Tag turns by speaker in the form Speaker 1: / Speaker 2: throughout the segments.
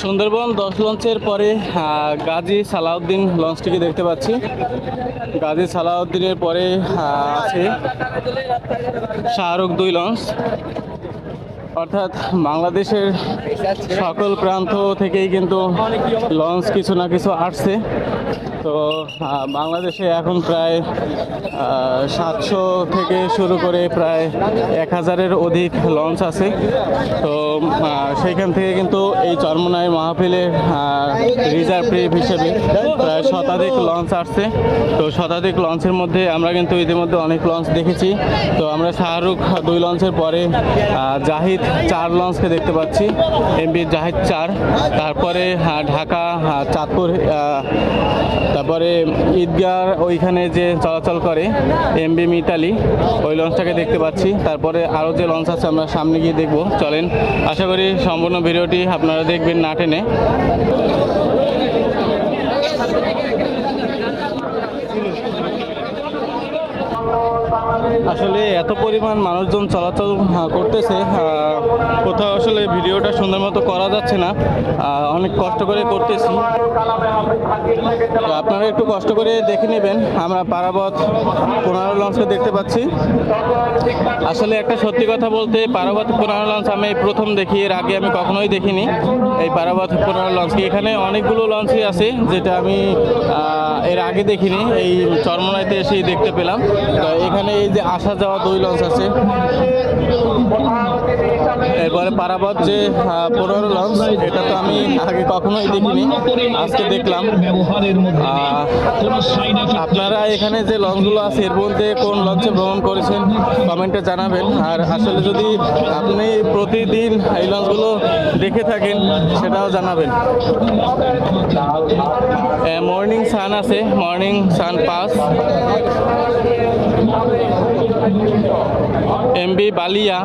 Speaker 1: সুন্দরবন দশ লঞ্চের পরে গাজী সালাউদ্দিন লঞ্চটিকে দেখতে পাচ্ছি। গাজী সালাউদ্দিনের পরে আছে শাহরুখ দুই লঞ্চ। অর্থাৎ বাংলাদেশের সকল প্রান্ত থেকেই কিন্তু লঞ্চ কিছু না কিছু আসছে। তো বাংলাদেশে এখন প্রায় সাতশো থেকে শুরু করে প্রায় এক হাজারের অধিক লঞ্চ আছে। তো সেইখান থেকে কিন্তু এই চরমনাই মাহফিলের রিজার্ভ ট্রিপ হিসেবে প্রায় শতাধিক লঞ্চ আসছে। তো, শতাধিক লঞ্চের মধ্যে আমরা কিন্তু ইতিমধ্যে অনেক লঞ্চ দেখেছি। তো, আমরা শাহরুখ দুই লঞ্চের পরে জাহিদ চার লঞ্চকে দেখতে পাচ্ছি এমবি জাহিদ চার। তারপরে ঢাকা চাঁদপুর তারপরে ঈদগার ওইখানে যে চলাচল করে এমবি মিতালি ওই লঞ্চটাকে দেখতে পাচ্ছি। তারপরে আরও যে লঞ্চ আছে, আমরা সামনে গিয়ে দেখব। চলেন, আশা করি সম্পূর্ণ ভিডিওটি আপনারা দেখবেন না টেনে আসলে এত পরিমাণ মানুষজন চলাচল করতেছে কোথাও আসলে ভিডিওটা সুন্দর মতো করা যাচ্ছে না অনেক কষ্ট করে করতেছি। আপনারা একটু কষ্ট করে দেখে নেবেন, আমরা পারাবত পনেরো লঞ্চকে দেখতে পাচ্ছি। আসলে একটা সত্যি কথা বলতে, পারাবত পনেরো লঞ্চ আমি প্রথম দেখি, এর আগে আমি কখনোই দেখিনি। এই পারাবত পনেরো লঞ্চকে এখানে অনেকগুলো লঞ্চই আছে, যেটা আমি এর আগে দেখিনি, এই চরমনাইতে এসেই দেখতে পেলাম। তো এখানে এই যে আসা যাওয়া দুই লঞ্চ আছে। এরপরে পারাবত যে পনেরো লঞ্চ এটা তো আমি আগে কখনোই দেখিনি, আজকে দেখলাম। আপনারা এখানে যে লঞ্চগুলো আছে, এর মধ্যে কোন লঞ্চে ভ্রমণ করেছেন কমেন্টে জানাবেন। আর আসলে যদি আপনি প্রতিদিন এই লঞ্চগুলো দেখে থাকেন, সেটাও জানাবেন। মর্নিং সান আছে মর্নিং সান পাস এমবি বালিয়া।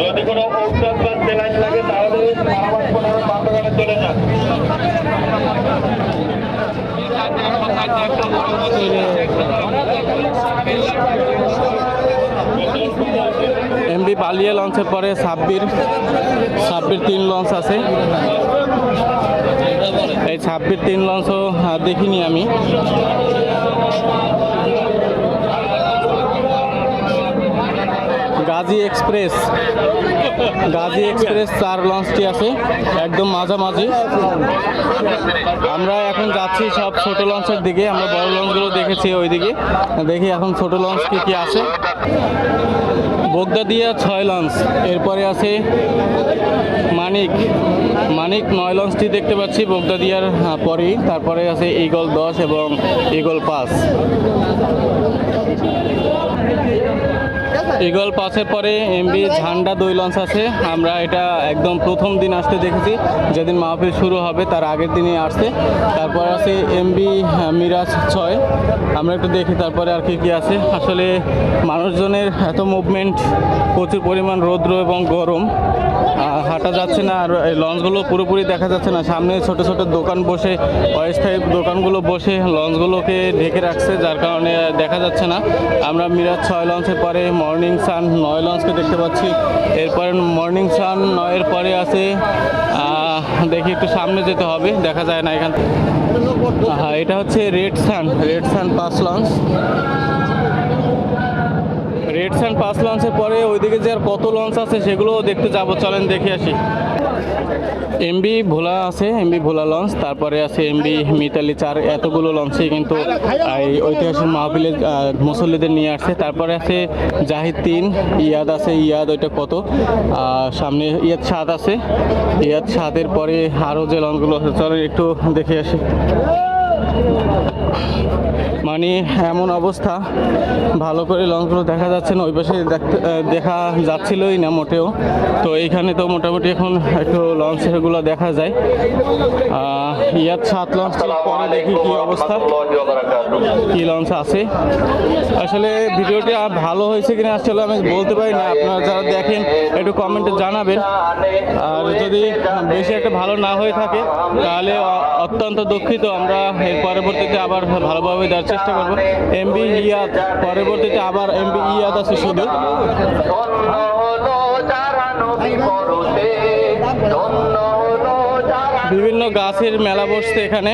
Speaker 2: যদি কোনো ঔষধ বা সেলাইন লাগে তাহলে বারবার করে বাথরুমে চলে যান।
Speaker 1: এমবি বালিয়া লঞ্চের পরে সাব্বির সাব্বির তিন লঞ্চ আছে। এই ছাব্বির তিন লঞ্চও দেখিনি আমি। গাজী এক্সপ্রেস গাজী এক্সপ্রেস চার লঞ্চটি আছে, একদম মাঝামাঝি। আমরা এখন যাচ্ছি সব ছোট লঞ্চের দিকে, আমরা বড় লঞ্চগুলো দেখেছি ওইদিকে। দেখি এখন ছোট লঞ্চ কি কি আছে। বগদাদিয়া ছয় লঞ্চ এরপরে আছে মানিক। মানিক নয় লঞ্চটি দেখতে পাচ্ছি বগদাদিয়ার দিয়ার পরেই। তারপরে আছে ইগল দশ এবং ইগল পাঁচ। ইগল পাসের পরে এমবি ঝান্ডা দুই লঞ্চ আছে। আমরা এটা একদম প্রথম দিন আসতে দেখেছি। যেদিন মাহফিল শুরু হবে, তার আগের দিনই আসছে। তারপর আছে এমবি মিরাজ ছয়। আমরা একটু দেখি তারপরে আর কি কি আছে। আসলে মানুষজনের এত মুভমেন্ট প্রচুর পরিমাণ রৌদ্র এবং গরম। হাঁটা যাচ্ছে না, আর এই লঞ্চগুলো পুরোপুরি দেখা যাচ্ছে না। সামনে ছোট ছোট দোকান বসে, অস্থায়ী দোকানগুলো বসে লঞ্চগুলোকে ঢেকে রাখছে, যার কারণে দেখা যাচ্ছে না। আমরা মিরাজ ছয় লঞ্চের পরে মর্নিং সান নয় লঞ্চকে দেখতে পাচ্ছি। এরপরে মর্নিং সান নয়ের পরে আছে দেখি একটু সামনে যেতে হবে, দেখা যায় না এখান থেকে। হ্যাঁ এটা হচ্ছে রেড সান রেড সান পাঁচ লঞ্চ। রেড সান পাঁচ লঞ্চের পরে ওইদিকে যে আর কত লঞ্চ আছে সেগুলো দেখতে যাব। চলেন দেখে আসি। এমবি ভোলা আছে এমবি ভোলা লঞ্চ তারপরে আছে এমবি মিতালি চার, এতগুলো লঞ্চে কিন্তু এই ঐতিহাসিক মাহফিলে মুসল্লিদের নিয়ে আসছে। তারপরে আছে জাহিদ তিন, ইয়াদ আছে, ইয়াদ ওইটা কত? সামনে ইয়াদ সাত আছে। ইয়াদ সাতের পরে আরও যে লঞ্চগুলো আছে, চলেন একটু দেখে আসি। মানে এমন অবস্থা। ভালো করে লঞ্চগুলো দেখা যাচ্ছে না, ওই পাশে দেখা যাচ্ছিলই না মোটেও। তো এইখানে তো মোটামুটি এখন একটু লঞ্চগুলো দেখা যায়। ইয়াত সাত লঞ্চ পরে দেখি কি অবস্থা, কি লঞ্চ আছে। আসলে ভিডিওটি ভালো হয়েছে কিনা আসলে আমি বলতে পারি না, আপনারা যারা দেখেন একটু কমেন্টে জানাবেন। আর যদি বেশি একটা ভালো না হয়ে থাকে, তাহলে অত্যন্ত দুঃখিত, আমরা এর পরবর্তীতে আবার ভালোভাবে দেওয়ার চেষ্টা করব। এমবি ইয়াদ পরবর্তীতে আবার এমবি ইয়াদ আছে শুধু। বিভিন্ন গাছের মেলা বসছে এখানে।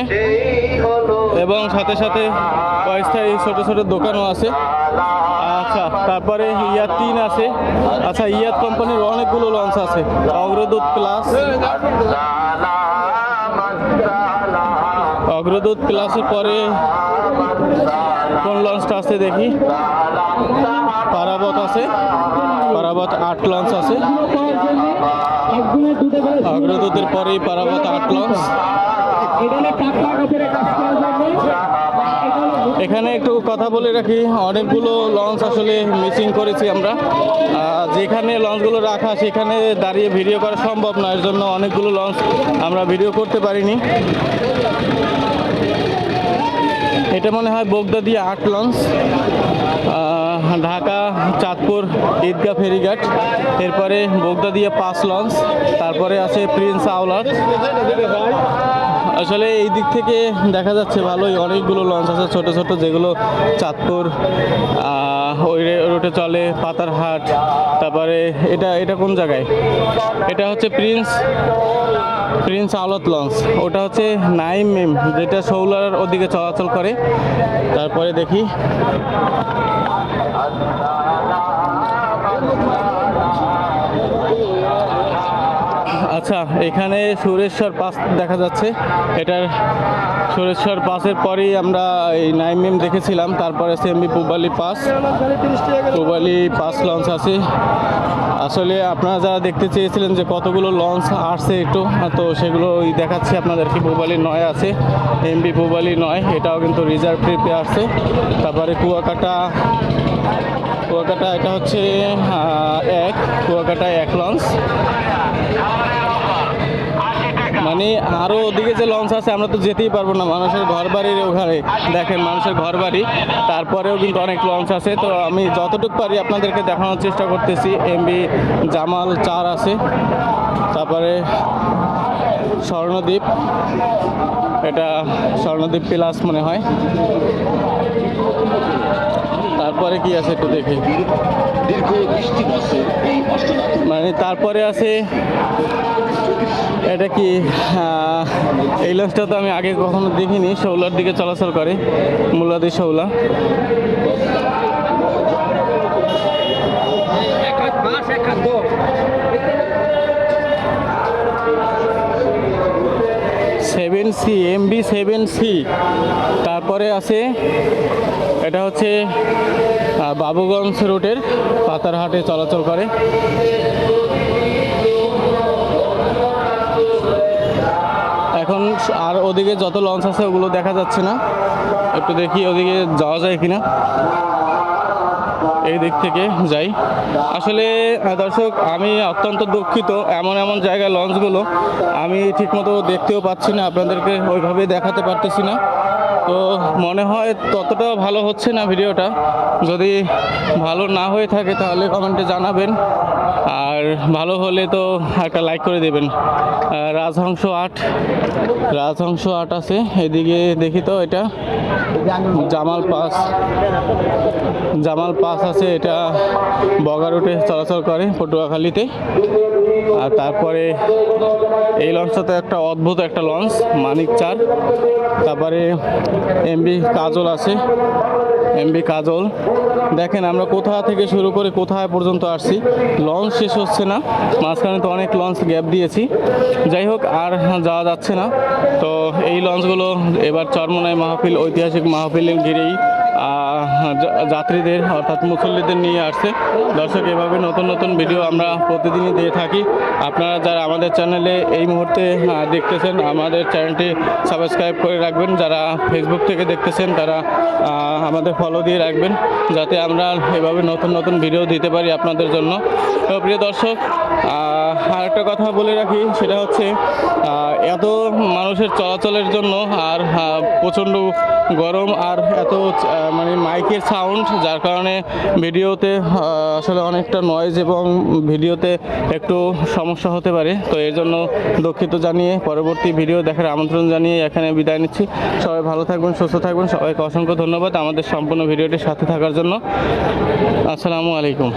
Speaker 1: এবং সাথে সাথে অস্থায়ী ছোট ছোট দোকানও আছে। আচ্ছা তারপরে ইয়াদ তিন আছে। আচ্ছা ইয়াদ কোম্পানির অনেকগুলো লঞ্চ আছে। অগ্রদূত প্লাস অগ্রদূত প্লাসের পরে কোন লঞ্চটা আছে দেখি। পারাবত আছে। পারাবত আট লঞ্চ আছে। অগ্রদূতের পরেই পারাবত আট লঞ্চ এখানে একটু কথা বলে রাখি, অনেকগুলো লঞ্চ আসলে মিসিং করেছি আমরা। যেখানে লঞ্চগুলো রাখা, সেখানে দাঁড়িয়ে ভিডিও করা সম্ভব না, এর জন্য অনেকগুলো লঞ্চ আমরা ভিডিও করতে পারিনি। এটা মনে হয় বোগদা দিয়ে আট লঞ্চ ঢাকা, চাঁদপুর, ঈদগাহ, ফেরিঘাট। এরপরে বোগদা দিয়ে পাঁচ লঞ্চ, তারপরে আছে প্রিন্স আউলার আসলে এই দিক থেকে দেখা যাচ্ছে ভালোই। অনেকগুলো লঞ্চ আছে ছোট ছোট, যেগুলো চাঁদপুর ওই রে- রুটে চলে, পাতারহাট, তারপরে এটা এটা কোন জায়গায়? এটা হচ্ছে প্রিন্স প্রিন্স আওলাত লঞ্চ ওটা হচ্ছে নাইম মেম যেটা শৌলার ওদিকে চলাচল করে। তারপরে দেখি। আচ্ছা এখানে সুরেশ্বর পাস দেখা যাচ্ছে। এটার সুরেশ্বর পাসের পরেই আমরা এই নাইমিম দেখেছিলাম, তারপরে সেমবি Pubali pass. Pubali pass launch আছে। আসলে আপনারা যারা দেখতে চেয়েছিলেন যে কতগুলো লঞ্চ আসছে একটু, তো সেগুলো ওই দেখাচ্ছি আপনাদেরকে। পুবালি নয় আছে এমবি পুবালি নয়, এটাও কিন্তু রিজার্ভ ট্রিপে আসছে। তারপরে কুয়াকাটা কুয়াকাটা এটা হচ্ছে এক কুয়াকাটা এক লঞ্চ মানে আরও ওদিকে যে লঞ্চ আছে, আমরা তো যেতেই পারব না। মানুষের ঘর বাড়ির ওখানে দেখেন, মানুষের ঘর বাড়ি তারপরেও কিন্তু অনেক লঞ্চ আছে। তো আমি যতটুকু পারি আপনাদেরকে দেখানোর চেষ্টা করতেছি। এমবি জামাল চার আছে। তারপরে স্বর্ণদ্বীপ এটা স্বর্ণদ্বীপ প্লাস মনে হয়। তারপরে কি আছে একটু দেখি। মানে তারপরে আছে, এটা কি এই লঞ্চটা তো আমি আগে কখনো দেখিনি, শৌলার দিকে চলাচল করে, Muladi Shaula. Seven C MB seven C তারপরে আছে এটা হচ্ছে বাবুগঞ্জ রুটের পাতারহাটে চলাচল করে। এখন আর ওদিকে যত লঞ্চ আছে ওগুলো দেখা যাচ্ছে না। একটু দেখি ওদিকে যাওয়া যায় কিনা। এই দিক থেকে যাই। আসলে দর্শক, আমি অত্যন্ত দুঃখিত এমন এমন জায়গায় লঞ্চগুলো আমি ঠিকমতো দেখতেও পাচ্ছি না, আপনাদেরকে ওইভাবে দেখাতে পারতেছি না। তো মনে হয় ততটাও ভালো হচ্ছে না ভিডিওটা। যদি ভালো না হয়ে থাকে তাহলে কমেন্টে জানাবেন। আর ভালো হলে তো একটা লাইক করে দেবেন। রাজহংস আট রাজহংস আট আছে। এদিকে দেখি তো এটা। জামাল পাস। জামাল পাস আছে। এটা বগা রুটে চলাচল করে পটুয়াখালীতে। আর তারপরে এই লঞ্চটাতে একটা অদ্ভুত একটা লঞ্চ, মানিক চার। তারপরে এমবি কাজল আছে এমবি কাজল। দেখেন আমরা কোথা থেকে শুরু করে কোথায় পর্যন্ত আসছি। লঞ্চ শেষ হচ্ছে না, মাঝখানে তো অনেক লঞ্চ গ্যাপ দিয়েছি। যাই হোক, আর যাওয়া যাচ্ছে না। তো এই লঞ্চগুলো এবার চরমনায় মাহফিল, ঐতিহাসিক মাহফিল ঘিরেই যাত্রীদের, অর্থাৎ মুসল্লিদের নিয়ে আসছে। দর্শক, এভাবে নতুন নতুন ভিডিও আমরা প্রতিদিনই দিয়ে থাকি। আপনারা যারা আমাদের চ্যানেলে এই মুহূর্তে দেখতেছেন, আমাদের চ্যানেলটি সাবস্ক্রাইব করে রাখবেন। যারা ফেসবুক থেকে দেখতেছেন, তারা আমাদের ফলো দিয়ে রাখবেন, যাতে আমরা এভাবে নতুন নতুন ভিডিও দিতে পারি আপনাদের জন্য। প্রিয় দর্শক আর একটা কথা বলে রাখি, সেটা হচ্ছে এত মানুষের চলাচলের জন্য আর প্রচণ্ড গরম আর এত মানে মাইকের সাউন্ড যার কারণে ভিডিওতে আসলে অনেকটা নয়েজ এবং ভিডিওতে একটু সমস্যা হতে পারে। তো এর জন্য দুঃখিত জানিয়ে পরবর্তী ভিডিও দেখার আমন্ত্রণ জানিয়ে এখানে বিদায় নিচ্ছি। সবাই ভালো থাকবেন, সুস্থ থাকবেন। সবাইকে অসংখ্য ধন্যবাদ আমাদের সম্পূর্ণ ভিডিওটির সাথে থাকার জন্য। আসসালামু আলাইকুম।